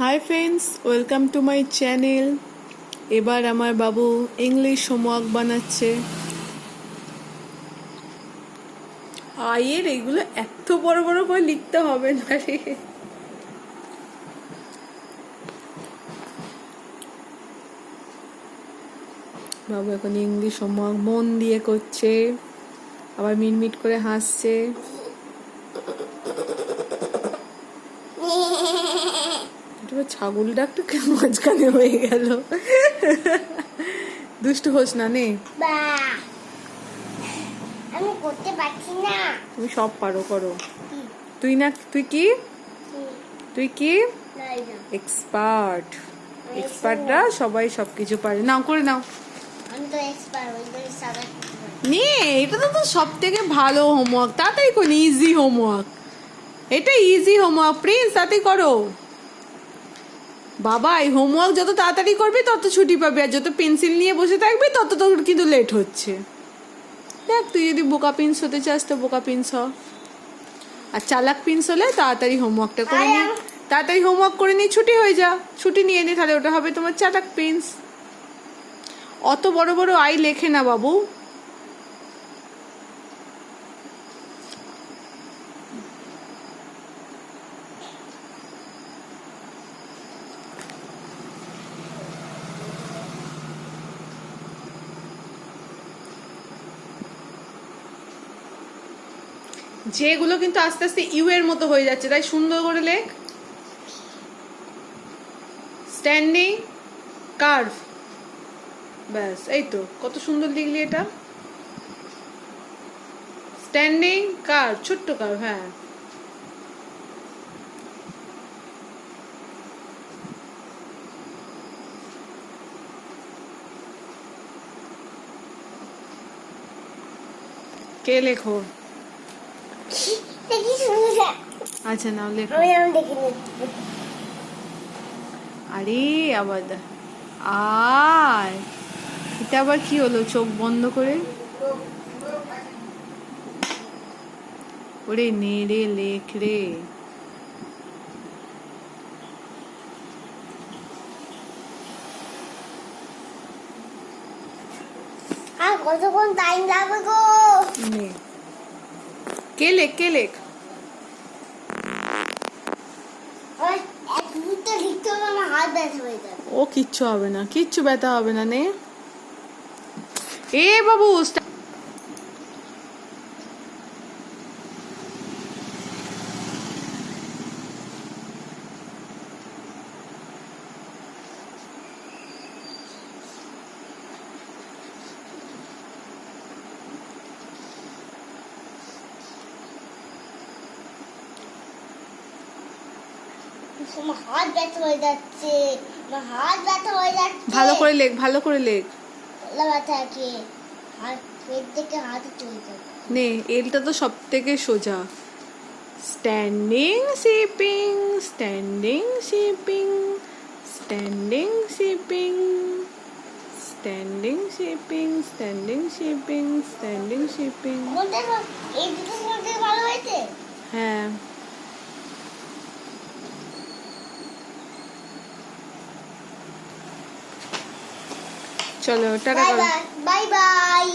Hi friends welcome to my channel এবার আমার বাবু English homework বানাচ্ছে। আয়ের এগুলো এত বড় বড় করে লিখতে হবে না রে। বাবু এখন ইংলিশ হোমওয়ার্ক মন দিয়ে করছে। আবার মিটমিট করে হাসছে। এবার ছাগল ডাকটা কেন মাঝখানে হয়ে গেল। দুষ্ট হোস না নে। আমি করতে পারছি না। তুমি সব পারো করো। তুই না তুই কি? তুই কি? এক্সপার্ট এক্সপার্টরা সবাই সবকিছু পারে। নাও করে নাও। আমি তো এক্সপার্ট ওই জন্য সাদা করতে পারি নে এটা তো তো সব থেকে ভালো হোমওয়ার্ক তাড়াতাড়ি করি ইজি হোমওয়ার্ক এটা ইজি হোমওয়ার্ক প্রিন্স তাড়াতাড়ি করো। বাবা এই হোমওয়ার্ক যত তাড়াতাড়ি করবি তত ছুটি পাবি আর যত পেন্সিল নিয়ে বসে থাকবি তত তোর কিন্তু লেট হচ্ছে। দেখ তুই যদি বোকা পিন্স হতে চাস তো বোকা পিন্স হ। আর চালাক পিন্স হলে তাড়াতাড়ি হোমওয়ার্কটা করে নি। তাড়াতাড়ি হোমওয়ার্ক করে নিয়ে ছুটি হয়ে যা। ছুটি নিয়ে নে তাহলে ওটা হবে তোমার চালাক পিন্স অত বড় বড় আই লেখে না বাবু। যেগুলো কিন্তু আস্তে আস্তে ইউ এর মতো হয়ে যাচ্ছে, তাই সুন্দর করে লেখ। স্ট্যান্ডিং কার্ভ ব্যাস, এই তো, কত সুন্দর লিখলি এটা। স্ট্যান্ডিং কার্ভ ছোট্ট কার্ভ হ্যাঁ। কে লেখো? আচ্ছা নাও লেখো। আরে আবার আয়। এটা আবার কি হলো চোখ বন্ধ করে? ওরে নে রে লেখ রে। কতক্ষণ টাইম লাগবে গো? কে লেখ কে লেখ? ওই এক মিনিটটা লিখতে হবে আমার হাত ব্যথা হয়ে যাবে। ও কিচ্ছু হবে না কিচ্ছু ব্যথা হবে না নে। এ বাবু হাত ব্যথা হয়ে যাচ্ছে। আমার হাত ব্যথা হয়ে যাচ্ছে। ভালো করে লেখ ভালো করে লেখ। ব্যথা আছে। হাত পেট থেকে হাতে চলে যাবে নে এলটা তো সব থেকে সোজা standing shipping standing shipping standing shipping standing shipping standing shipping standing shipping হ্যাঁ। চলো টাটা বাই বাই